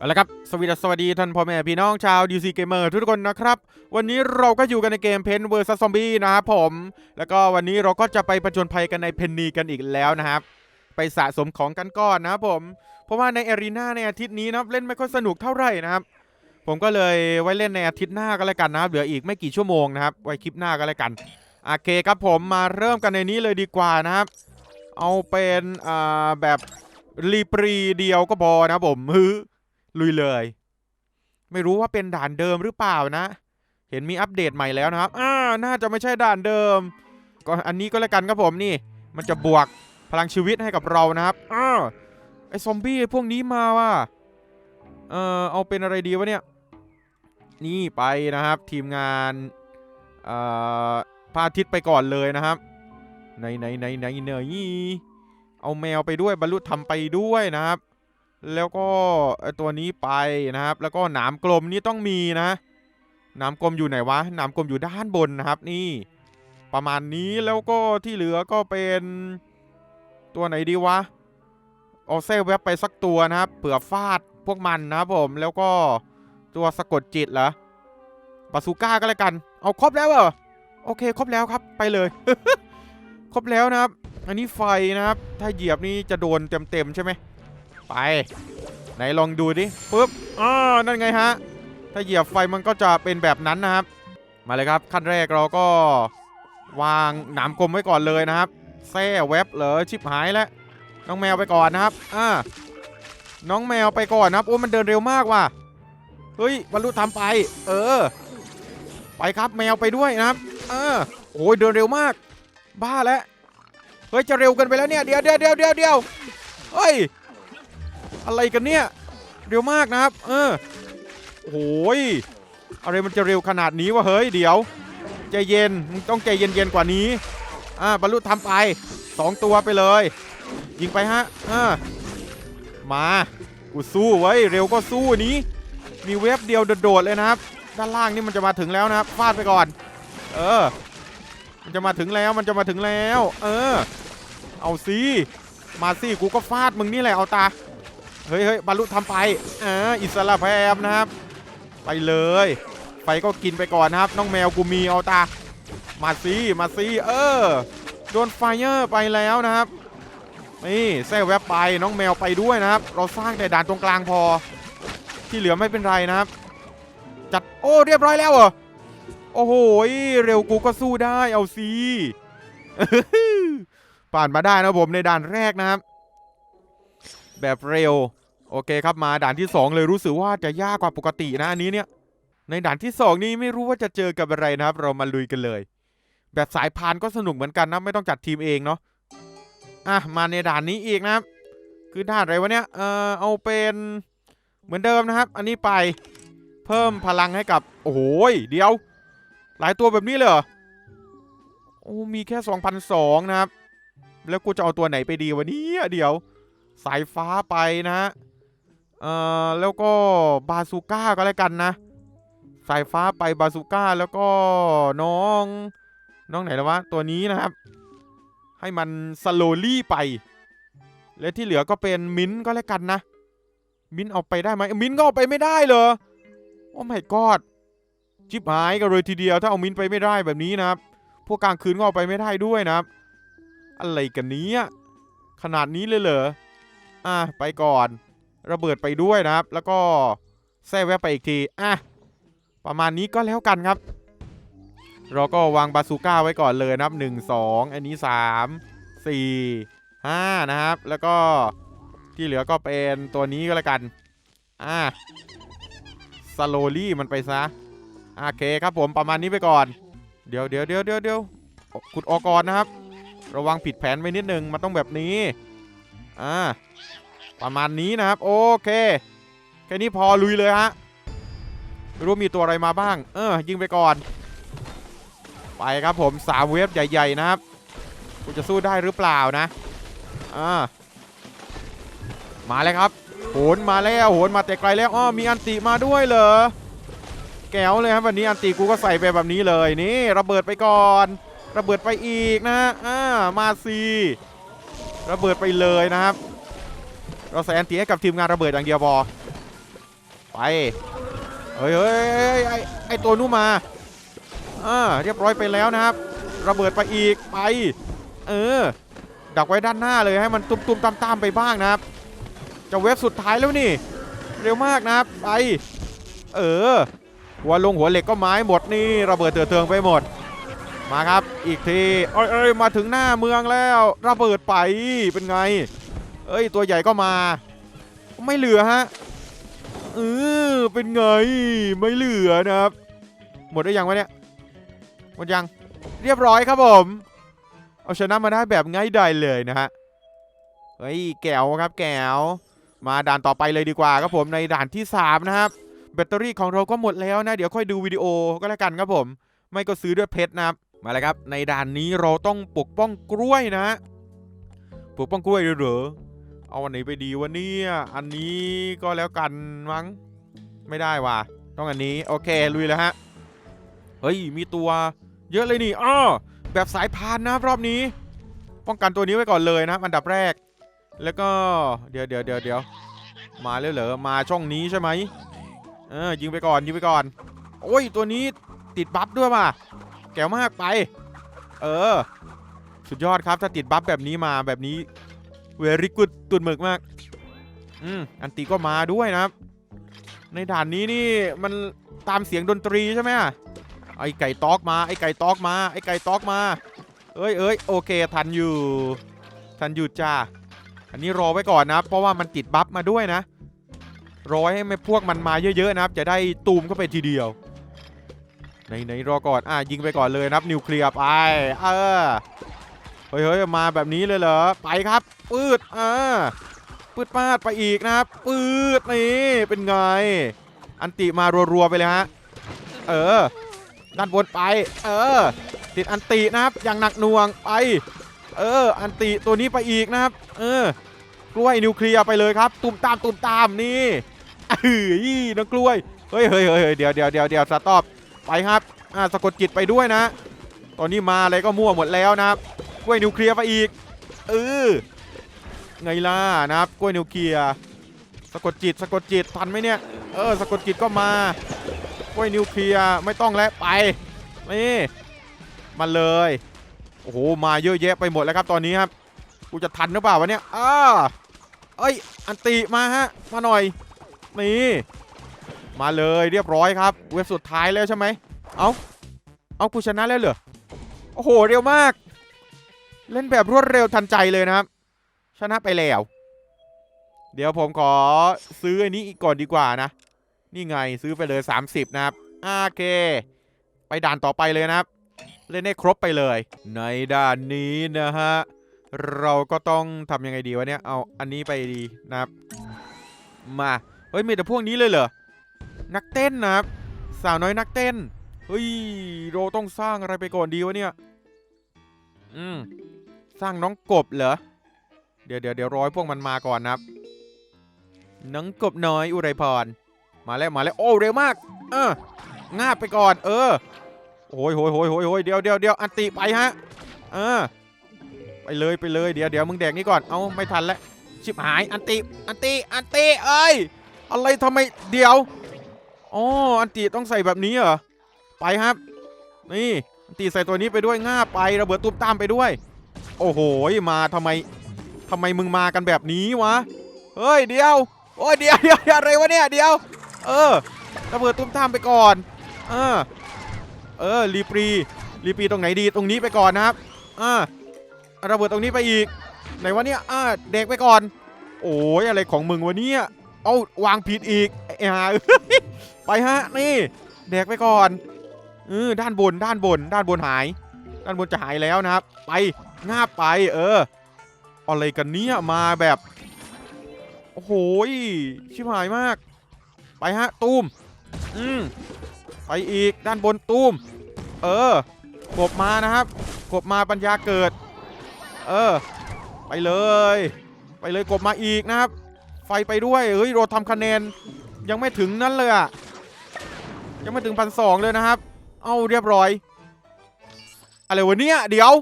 เอาละครับ สวัสดีสวัสดีท่านพ่อแม่พี่น้องชาว DC Gamer ทุกคนนะครับ วันนี้เราก็อยู่กันในเกมเพนเวอร์ซัสซอมบี้นะครับผม แล้วก็วันนี้เราก็จะไปประจนภัยกันในเพนนีกันอีกแล้วนะครับ ไปสะสมของกันก่อนนะครับผม เพราะว่าในอารีนาในอาทิตย์นี้นะเล่นไม่ค่อยสนุกเท่าไหร่นะครับ ผมก็เลยไว้เล่นในอาทิตย์หน้าก็แล้วกันนะเหลืออีกไม่กี่ชั่วโมงนะครับ ไว้คลิปหน้าก็แล้วกันโอเคครับผมมาเริ่มกันในนี้เลยดีกว่านะครับ เอาเป็นอ่าแบบรีปรีเดียวก็พอนะผมฮึ ลุยเลย ไม่รู้ว่าเป็นด่านเดิมหรือเปล่านะ เห็นมีอัปเดตใหม่แล้วนะครับ อ่า น่าจะไม่ใช่ด่านเดิม ก็อันนี้ก็แล้วกันครับผมนี่ มันจะบวกพลังชีวิตให้กับเรานะครับ อ้าไอซอมบี้พวกนี้มาว่ะ เออเอาเป็นอะไรดีวะเนี่ย นี่ไปนะครับ ทีมงานเอ่อพาทิตไปก่อนเลยนะครับไหนไหนไหนไหนไหนเอาแมวไปด้วยบรรลุทำไปด้วยนะครับ แล้วก็ตัวนี้ไปนะครับ แล้วก็หนามกลมนี่ต้องมีนะหนามกลมอยู่ไหนวะหนามกลมอยู่ด้านบนนะครับ นี่ ประมาณนี้แล้วก็ที่เหลือก็เป็นตัวไหนดีวะเอาเซลแวบไปสักตัวนะครับเผื่อฟาดพวกมันนะครับผมแล้วก็ตัวสะกดจิตเหรอบาซูก้าก็แล้วกัน เอาครบแล้วเหรอโอเคครบแล้วครับไปเลย ครบแล้วนะครับ อันนี้ไฟนะครับ ถ้าเหยียบนี่จะโดนเต็มๆใช่ไหม ไป ไหนลองดูดิปุ๊บอ๋อนั่นไงฮะ ถ้าเหยียบไฟมันก็จะเป็นแบบนั้นนะครับ มาเลยครับขั้นแรกเราก็วางหนามกลมไว้ก่อนเลยนะครับแซ่เว็บเหรอชิบหายแล้วน้องแมวไปก่อนนะครับอ่าน้องแมวไปก่อนนะครับโอ้มันเดินเร็วมากว่ะเฮ้ยบรรลุทำไป เออ ไปครับแมวไปด้วยนะครับ เออโอ้ยเดินเร็วมาก บ้าแล้วเฮ้ยจะเร็วกันไปแล้วเนี่ยเดี๋ยวเดี๋ยวเดี๋ยวเดี๋ยวเดี๋ยวเฮ้ย อะไรกันเนี่ย เร็วมากนะครับ เออโอ้ยอะไรมันจะเร็วขนาดนี้วะเฮ้ยเดี๋ยวใจเย็นมึงต้องใจเย็นๆกว่านี้อ่าบรรลุทำไปสองตัวไปเลย ยิงไปฮะอ่ามากูสู้ไว้เร็วก็สู้นี้ มีเว็บเดียวโดดๆเลยนะครับ ด้านล่างนี่มันจะมาถึงแล้วนะครับฟาดไปก่อน เออ มันจะมาถึงแล้วมันจะมาถึงแล้ว เออ เอาสิมาสิกูก็ฟาดมึงนี่แหละเอาตา เฮ้ยเฮ้ยบรรลุทำไปอ่าอิสระแพรมนะครับ ไปเลย ไฟก็กินไปก่อนนะครับ น้องแมวกูมีเอาตา มาซีมาซีเออ โดนไฟเออร์ไปแล้วนะครับ นี่แซ่แวบไปน้องแมวไปด้วยนะครับ เราสร้างแต่ด่านตรงกลางพอ ที่เหลือไม่เป็นไรนะครับ จัดโอ้เรียบร้อยแล้วเหรอ โอ้โหเร็วกูก็สู้ได้เอาซีผ่านมาได้นะผมในด่านแรกนะครับ แบบเร็ว โอเคครับมาด่านที่ 2 เลยรู้สึกว่าจะยากกว่าปกตินะอันนี้เนี่ย ในด่านที่ 2 นี้ไม่รู้ว่าจะเจอกับอะไรนะครับ เรามาลุยกันเลย แบบสายพานก็สนุกเหมือนกันนะไม่ต้องจัดทีมเองเนาะอะมาในด่านนี้อีกนะครับ คือด่านอะไรวะเนี่ยเออเอาเป็นเหมือนเดิมนะครับ อันนี้ไปเพิ่มพลังให้กับ โอ้โหเดี๋ยว หลายตัวแบบนี้เลยเหรอโอ้มีแค่2,002นะครับ แล้วกูจะเอาตัวไหนไปดีวะเนี่ยเดี๋ยว สายฟ้าไปนะฮะ เอ่อแล้วก็บาซูก้าก็แล้วกันนะ สายฟ้าไปบาซูก้าแล้วก็น้อง น้องไหนแล้ววะ ตัวนี้นะครับ ให้มันสโลลี่ไป และที่เหลือก็เป็นมิ้นท์ก็แล้วกันนะ มิ้นท์เอาไปได้ไหมมิ้นท์ก็เอาไปไม่ได้เหรอโอ้ my god จิบหายกันเลยทีเดียว ถ้าเอามิ้นท์ไปไม่ได้แบบนี้นะครับ พวกกลางคืนก็เอาไปไม่ได้ด้วยนะครับ อะไรกันเนี้ยขนาดนี้เลยเหรออะไปก่อน ระเบิดไปด้วยนะครับ แล้วก็แซ่แวบไปอีกทีอะประมาณนี้ก็แล้วกันครับ เราก็วางบาซูก้าไว้ก่อนเลยนะครับ 1 2 อันนี้ 3 4 5 นะครับ แล้วก็ที่เหลือก็เป็นตัวนี้ก็แล้วกัน อะสโลลี่มันไปซะโอเคครับผมประมาณนี้ไปก่อน เดี๋ยวเดี๋ยวเดี๋ยวเดี๋ยวเดี๋ยวขุดออกก่อนนะครับ ระวังผิดแผนไว้นิดนึงมันต้องแบบนี้ อ่า ประมาณนี้นะครับ โอเคแค่นี้พอลุยเลยฮะไม่รู้มีตัวอะไรมาบ้าง เออ ยิงไปก่อน ไปครับผมสามเวฟใหญ่ ๆ นะครับกูจะสู้ได้หรือเปล่านะอ่ามาเลยครับโหนมาแล้วโหนมาแต่ไกลแล้วอ้อมีอันติมาด้วยเหรอแก้วเลยครับวันนี้อันติกูก็ใส่ไปแบบนี้เลยนี่ระเบิดไปก่อน ระเบิดไปอีกนะฮะอ่ามาซีระเบิดไปเลยนะครับ เราใส่แอนตี้ให้กับทีมงานระเบิดอย่างเดียวพอไปเฮ้ยเฮ้ยไอไอตัวนู้มาอ่าเรียบร้อยไปแล้วนะครับ ระเบิดไปอีกไป เออ ดักไว้ด้านหน้าเลยให้มันตุ้มๆตามๆไปบ้างนะครับ จะเว็บสุดท้ายแล้วนี่ เร็วมากนะครับไป เออหัวลงหัวเหล็กก็ไม้หมดนี่ระเบิดเถื่อเทืองไปหมด มาครับ อีกทีเอ้ยเอ้ยมาถึงหน้าเมืองแล้ว ระเบิดไปเป็นไง เอ้ย ตัวใหญ่ก็มา ไม่เหลือฮะเออเป็นไง ไม่เหลือนะครับ หมดได้ยังวะเนี่ย หมดยัง เรียบร้อยครับผม เอาชนะมาได้แบบง่ายดายเลยนะฮะ เฮ้ย แก้วครับแก้ว มาด่านต่อไปเลยดีกว่าครับผมในด่านที่ 3 นะครับ แบตเตอรี่ของเราก็หมดแล้วนะ เดี๋ยวค่อยดูวิดีโอก็แล้วกันครับผม ไม่ก็ซื้อด้วยเพชรนะครับ มาเลยครับ ในด่านนี้เราต้องปกป้องกล้วยนะ ปกป้องกล้วยเหรอ เอาอันไหนไปดีวะเนี่ย อันนี้ก็แล้วกันมั้ง ไม่ได้ว่ะ ต้องอันนี้ โอเค ลุยแล้วฮะ เฮ้ย มีตัวเยอะเลยนี่อ้อแบบสายพานนะรอบนี้ ป้องกันตัวนี้ไว้ก่อนเลยนะอันดับแรก แล้วก็เดี๋ยวเดี๋ยวเดี๋ยวเดี๋ยวมาแล้วเหรอมาช่องนี้ใช่ไหมเออยิงไปก่อนยิงไปก่อน โอ้ยตัวนี้ติดบัฟด้วยว่ะแก้วมากไป เออ สุดยอดครับถ้าติดบัฟแบบนี้มาแบบนี้ เวริกุดตุนหมึกมาก อืม อันตีก็มาด้วยนะครับ ในด่านนี้นี่มันตามเสียงดนตรีใช่ไหมไอไก่ตอกมา ไอไก่ตอกมา ไอไก่ตอกมา เอ้ยเอ้ยโอเค ทันอยู่ ทันอยู่จ้า อันนี้รอไว้ก่อนนะครับ เพราะว่ามันติดบัฟมาด้วยนะรอให้ไม่พวกมันมาเยอะๆนะครับ จะได้ตูมเข้าไปทีเดียวไหนไหนรอก่อน อะยิงไปก่อนเลยนะครับนิวเคลียร์ไป เออ เฮ้ยเฮ้ยมาแบบนี้เลยเหรอ ไปครับปืดอ่าปืดปาดไปอีกนะครับปืดนี่เป็นไง อันติมารัวๆไปเลยฮะ เออ ด้านบนไป เออ ติดอันตินะครับ อย่างหนักหน่วงไป เออ อันติตัวนี้ไปอีกนะครับ เออกล้วยนิวเคลียร์ไปเลยครับ ตุ่มตามตุ่มตามนี่เฮ้ยน้องกล้วย เฮ้ยเฮ้ยเฮ้ยเดี๋ยวเดี๋ยวเดี๋ยวเดี๋ยวสต็อปไปครับ อ่าสะกดจิตไปด้วยนะ ตอนนี้มาอะไรก็มั่วหมดแล้วนะครับ กล้วยนิวเคลียร์ไปอีกเออไงล่ะนะครับกล้วยนิวเคลียร์สะกดจิตสะกดจิตทันไหมเนี่ยเออสะกดจิตก็มากล้วยนิวเคลียร์ไม่ต้องแล้วไปนี่มาเลยโอ้โหมาเยอะแยะไปหมดแล้วครับตอนนี้ครับกูจะทันหรือเปล่าวะเนี่ยอ้าเอ้ยอันติมาฮะมาหน่อยนี่มาเลยเรียบร้อยครับ เว็บสุดท้ายแล้วใช่ไหมเอาเอากูชนะแล้วเหรอโอ้โหเร็วมาก เล่นแบบรวดเร็วทันใจเลยนะครับ ชนะไปแล้ว เดี๋ยวผมขอซื้ออันนี้อีกก่อนดีกว่านะ นี่ไงซื้อไปเลย 30 นะครับโอเค ไปด่านต่อไปเลยนะครับ เล่นให้ครบไปเลย ในด่านนี้นะฮะ เราก็ต้องทำยังไงดีวะเนี่ย เอาอันนี้ไปดีนะครับ มา เฮ้ยมีแต่พวกนี้เลยเหรอ นักเต้นนะครับ สาวน้อยนักเต้น เฮ้ย เราต้องสร้างอะไรไปก่อนดีวะเนี่ย อืม สร้างน้องกบเหรอ เดี๋ยวเดี๋ยวเดี๋ยวร้อยพวกมันมาก่อนนะครับ น้องกบน้อยอุไรพร มาแล้วมาแล้วโอ้เร็วมาก เอองาบไปก่อน เออโอ้ยโหยโหยโหยโหยเดี๋ยวเดี๋ยวเดี๋ยวอันติไปฮะ เออ ไปเลยไปเลยเดี๋ยวเดี๋ยวมึงแดกนี่ก่อน เอาไม่ทันแล้วชิบหายอันติอันติอันติเอ้ยอะไรทำไมเดี๋ยวอ๋ออันติต้องใส่แบบนี้เหรอไปครับ นี่อันติใส่ตัวนี้ไปด้วยง่าไประเบิดตุ้มตามไปด้วย โอ้โหมาทำไมทำไมมึงมากันแบบนี้วะเฮ้ยเดียวโอ้ยเดียวเดียวอะไรวะเนี่ยเดียว เออระเบิดตุ้มตามไปก่อนเออเออรีปรีรีปรีตรงไหนดีตรงนี้ไปก่อนนะครับอ่าระเบิดตรงนี้ไปอีก ไหนวะเนี่ยอ่าเด็กไปก่อน โอ้ยอะไรของมึงวะเนี่ยเอาวางผิดอีกไอ้ห่าไปฮะนี่แดกไปก่อนเออด้านบนด้านบน ด้านบนหาย ด้านบนจะหายแล้วนะครับ ไป งาบไปเออ อะไรกันเนี่ยมาแบบ โอ้โหชิบหายมาก ไปฮะ ตูมอืมไปอีกด้านบนตูม เออกบมานะครับกบมาปัญญาเกิด เออ ไปเลย ไปเลยกบมาอีกนะครับ ไฟไปด้วยเฮ้ยเราทำคะแนน ยังไม่ถึงนั่นเลยอะยังไม่ถึงพันสองเลยนะครับ เอาเรียบร้อย อะไรวะเนี่ยเดี๋ยว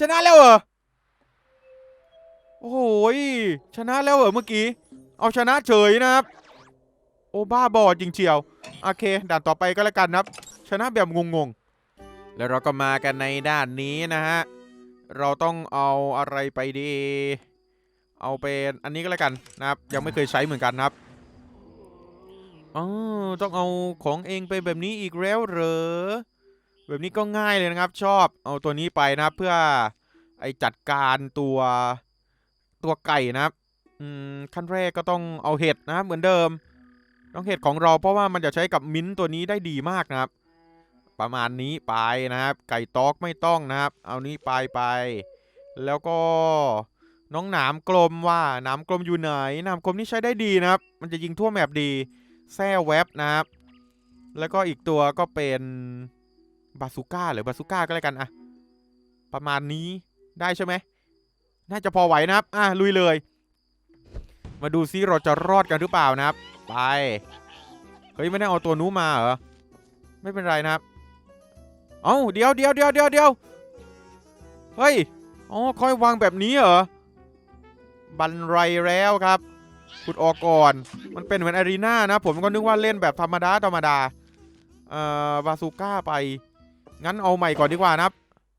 ชนะแล้วเหรอ โอ้โหยชนะแล้วเหรอเมื่อกี้ เอาชนะเฉยนะครับ โอ้บ้าบอจริงเชียว โอเค ด่านต่อไปก็แล้วกันนะครับ ชนะแบบงงๆ แล้วเราก็มากันในด้านนี้นะฮะ เราต้องเอาอะไรไปดี เอาเป็นอันนี้ก็แล้วกันนะครับ ยังไม่เคยใช้เหมือนกันครับอ๋อต้องเอาของเองไปแบบนี้อีกแล้วเหรอ แบบนี้ก็ง่ายเลยนะครับ ชอบเอาตัวนี้ไปนะครับ เพื่อไอจัดการตัวตัวไก่นะครับอืมขั้นแรกก็ต้องเอาเห็ดนะครับเหมือนเดิม ต้องเห็ดของเราเพราะว่ามันจะใช้กับมิ้นท์ตัวนี้ได้ดีมากนะครับ ประมาณนี้ไปนะครับ ไก่ตอกไม่ต้องนะครับ เอานี้ไปไปแล้วก็น้องหนามกลมว่าหนามกลมอยู่ไหนหนามกลมนี่ใช้ได้ดีนะครับ มันจะยิงทั่วแมปดีแซ่แวบนะครับ แล้วก็อีกตัวก็เป็น บาซูก้าหรือบาซูก้าก็แล้วกันอะประมาณนี้ได้ใช่ไหมน่าจะพอไหวนะครับ อะลุยเลย มาดูซิเราจะรอดกันหรือเปล่านะครับ ไป เฮ้ยไม่ได้เอาตัวนู้มาเหรอ ไม่เป็นไรนะครับ เอ้าเดี๋ยวเดี๋ยวเดี๋ยวเดี๋ยวเดี๋ยวเฮ้ย อ๋อค่อยวางแบบนี้เหรอ บันไรแล้วครับขุดออกก่อน มันเป็นเหมือนอารีนานะ ผมก็นึกว่าเล่นแบบธรรมดาธรรมดา เอ่อบาซูก้าไป งั้นเอาใหม่ก่อนดีกว่านะครับ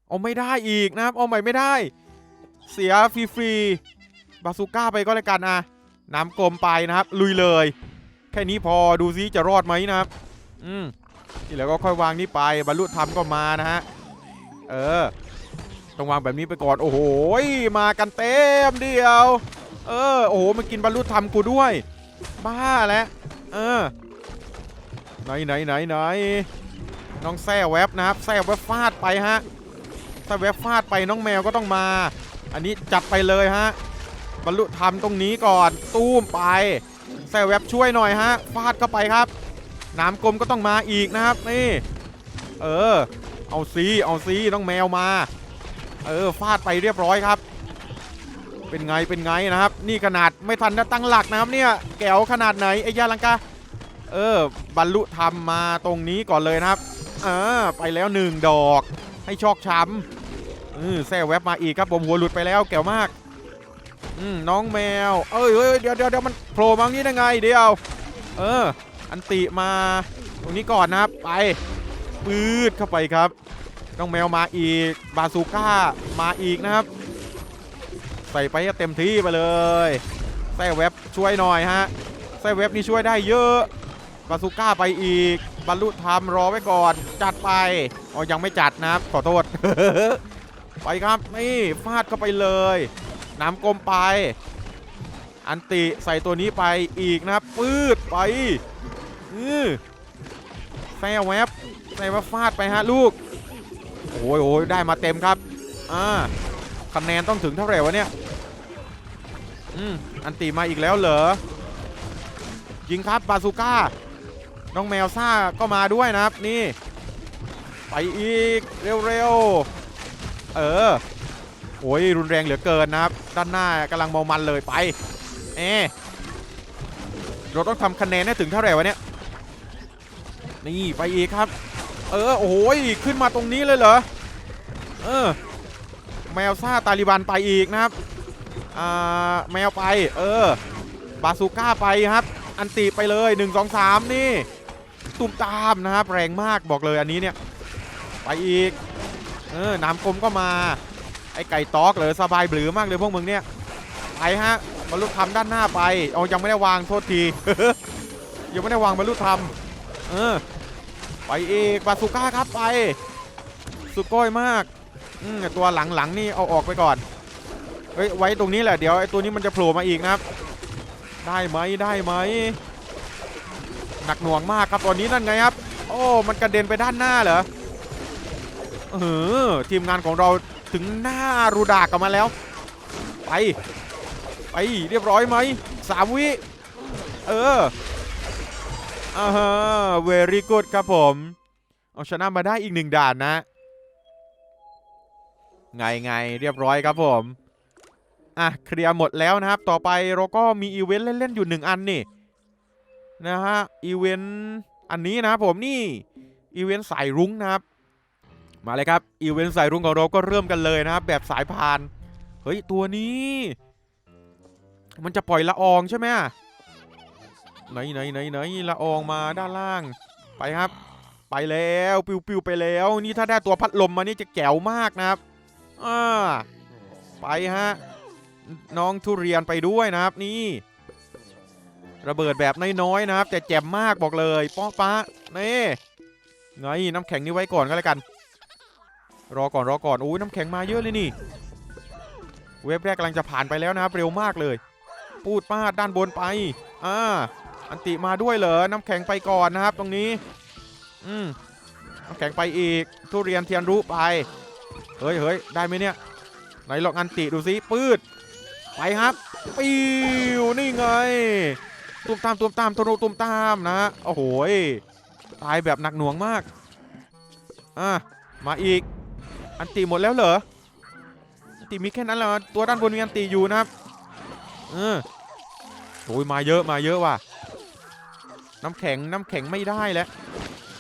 เอาไม่ได้อีกนะครับ เอาใหม่ไม่ได้ เสียฟรีๆบาซูก้าไปก็แล้วกันอะน้ำกลมไปนะครับ ลุยเลย แค่นี้พอดูซิจะรอดไหมนะครับ อืมที่เหลือก็ค่อยวางนี่ไปบรรลุธรรมก็มานะฮะ เออ ต้องวางแบบนี้ไปก่อน โอ้โห มากันเต็มเดียว เออ โอ้โหมันกินบรรลุธรรมกูด้วย บ้าแล้ว เออ ไหนไหนไหนไหน น้องแซ่แวบนะครับแซ่แวบฟาดไปฮะแซ่แวบฟาดไปน้องแมวก็ต้องมา อันนี้จัดไปเลยฮะบรรลุธรรมตรงนี้ก่อนตู้มไปแซ่แวบช่วยหน่อยฮะฟาดเข้าไปครับ น้ำกลมก็ต้องมาอีกนะครับนี่เออเอาซีเอาซีน้องแมวมาเออฟาดไปเรียบร้อยครับ เป็นไงเป็นไงนะครับ นี่ขนาดไม่ทันได้ตั้งหลักนะครับเนี่ยแก้วขนาดไหนไอ้ยาลังกาเออบรรลุธรรมมาตรงนี้ก่อนเลยนะครับ อ่าไปแล้วหนึ่งดอก ให้ชอกช้ำอือแซ่แวบมาอีกครับผมหัวหลุดไปแล้วแก้วมาก อืมน้องแมว เอ้ยเอ้ยเดี๋ยวเดี๋ยวเดี๋ยวมันโผล่มางี้ได้ไงเดียว เออ อันติมา ตรงนี้ก่อนนะครับไปปืดเข้าไปครับ น้องแมวมาอีก บาซูก้ามาอีกนะครับ ใส่ไปให้เต็มที่ไปเลยแซ่เว็บช่วยหน่อยฮะแซ่เว็บนี่ช่วยได้เยอะ บาซูก้าไปอีก บรรลุธรรมรอไว้ก่อน จัดไปอ๋อยังไม่จัดนะครับขอโทษ ไปครับนี่ฟาดเข้าไปเลย น้ำกลมไป อันติใส่ตัวนี้ไปอีกนะครับปืดไปอือแซ่แวบแซ่แวบฟาดไปฮะลูกโอ้ยโอ้ยได้มาเต็มครับอ่าคะแนนต้องถึงเท่าไหร่วะเนี่ยอืมอันตีมาอีกแล้วเหรอยิงครับบาซูก้า น้องแมวซ่าก็มาด้วยนะครับนี่ไปอีกเร็วๆเออโอ้ยรุนแรงเหลือเกินนะครับ ด้านหน้ากำลังเมามันเลยไปเอเราต้องทำคะแนนให้ถึงเท่าไหร่วะเนี่ยนี่ไปอีกครับ เออโอ้โหขึ้นมาตรงนี้เลยเหรอเออแมวซาตาลิบันไปอีกนะครับอ่าแมวไป เออบาซูก้าไปครับ อันติไปเลย 1 2 3 นี่ ตุ่มตามนะครับแรงมากบอกเลยอันนี้เนี่ยไปอีกเออน้ำกลมก็มาไอไก่ตอกเลยสบายบลือมากเลยพวกมึงเนี่ยไปฮะบรรลุธรรมด้านหน้าไปเอายังไม่ได้วางโทษทียังไม่ได้วางบรรลุธรรมเออไปอีกบาซูก้าครับไปสุดก้อยมากอืมตัวหลังๆนี่เอาออกไปก่อนเฮ้ยไว้ตรงนี้แหละเดี๋ยวไอตัวนี้มันจะโผล่มาอีกนะครับ ได้ไหมได้ไหม นักหน่วงมากครับตอนนี้นั่นไงครับ โอ้มันกระเด็นไปด้านหน้าเหรอเออทีมงานของเราถึงหน้ารูดากกลับมาแล้ว ไปไปเรียบร้อยไหมสามวิเอออ่าฮะเวรี่กูดครับผมเอาชนะมาได้อีกหนึ่งด่านนะไงไงเรียบร้อยครับผมอะเคลียร์หมดแล้วนะครับ ต่อไปเราก็มีอีเวนต์เล่น ๆ อยู่หนึ่งอันนี่ นะฮะอีเวนต์อันนี้นะครับผมนี่อีเวนต์สายรุ้งนะครับ มาเลยครับอีเวนต์สายรุ้งของเราก็เริ่มกันเลยนะครับ แบบสายพานเฮ้ยตัวนี้ มันจะปล่อยละอองใช่ไหมไหนไหนไหนไหนละอองมาด้านล่าง ไปครับ ไปแล้วปิวปิวไปแล้ว นี่ถ้าได้ตัวพัดลมมานี่จะแจ๋วมากนะครับอ่าไปฮะน้องทุเรียนไปด้วยนะครับนี่ ระเบิดแบบน้อยๆนะครับ แต่แจ่มมากบอกเลยป้อป้านี่ไงน้ำแข็งนี่ไว้ก่อนก็แล้วกัน รอก่อนรอก่อนโอ้ยน้ำแข็งมาเยอะเลยนี่ เว็บแรกกำลังจะผ่านไปแล้วนะครับเร็วมากเลย ปูดปาดด้านบนไปอ่าอันติมาด้วยเหรอน้ำแข็งไปก่อนนะครับ ตรงนี้ อืมน้ำแข็งไปอีก ทุเรียนเทียนรู้ไปเฮ้ยเฮ้ยได้ไหมเนี่ยไหนลองอันติดูสิปืดไปครับ ปิวนี่ไง ตุ้มตามตุ้มตามตุมตุ้มตามนะโอ้โหยตายแบบหนักหน่วงมากอะมาอีก อันติหมดแล้วเหรออันติมีแค่นั้นเหรอตัวด้านบนมีอันติอยู่นะครับเออโอ้ยมาเยอะมาเยอะว่ะน้ำแข็งน้ำแข็งไม่ได้แล้ว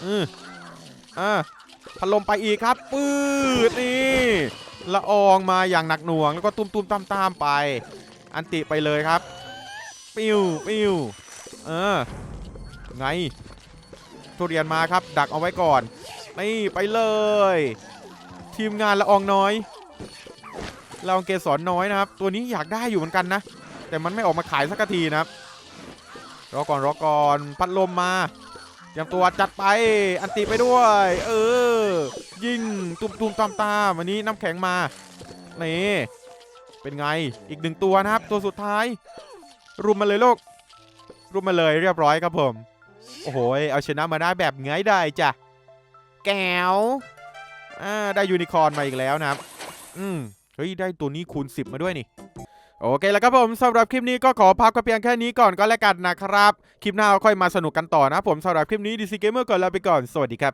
เอออ่าพัดลมไปอีกครับปืดนี่ละอองมาอย่างหนักหน่วง แล้วก็ตุ้มตุ้มตามตามไป อันติไปเลยครับ ปิ้วปิ้วเออไงทุเรียนมาครับ ดักเอาไว้ก่อนนี่ไปเลย ทีมงานละอองน้อยละอองเกสรน้อยนะครับ ตัวนี้อยากได้อยู่เหมือนกันนะ แต่มันไม่ออกมาขายสักทีนะครับรอก่อนรอก่อนพัดลมมาเตรียมตัวจัดไปอันติไปด้วย เออ ยิงตุ้มตุ้มตามตาวันนี้น้ำแข็งมานี่เป็นไงอีกหนึ่งตัวนะครับ ตัวสุดท้าย รุมมาเลยลูกรุมมาเลยเรียบร้อยครับผม โอ้โห เอาชนะมาได้แบบง่ายได้จ้ะ แก้วอ่าได้ยูนิคอร์นมาอีกแล้วนะครับ อืมเฮ้ย ได้ตัวนี้คูณ 10 มาด้วยนี่ โอเคแล้วครับผมสำหรับคลิปนี้ก็ขอพักกันเพียงแค่นี้ก่อนก็แล้วกันนะครับ คลิปหน้าเราค่อยมาสนุกกันต่อนะผมสำหรับคลิปนี้ DC Gamer ก่อนลาไปก่อน สวัสดีครับ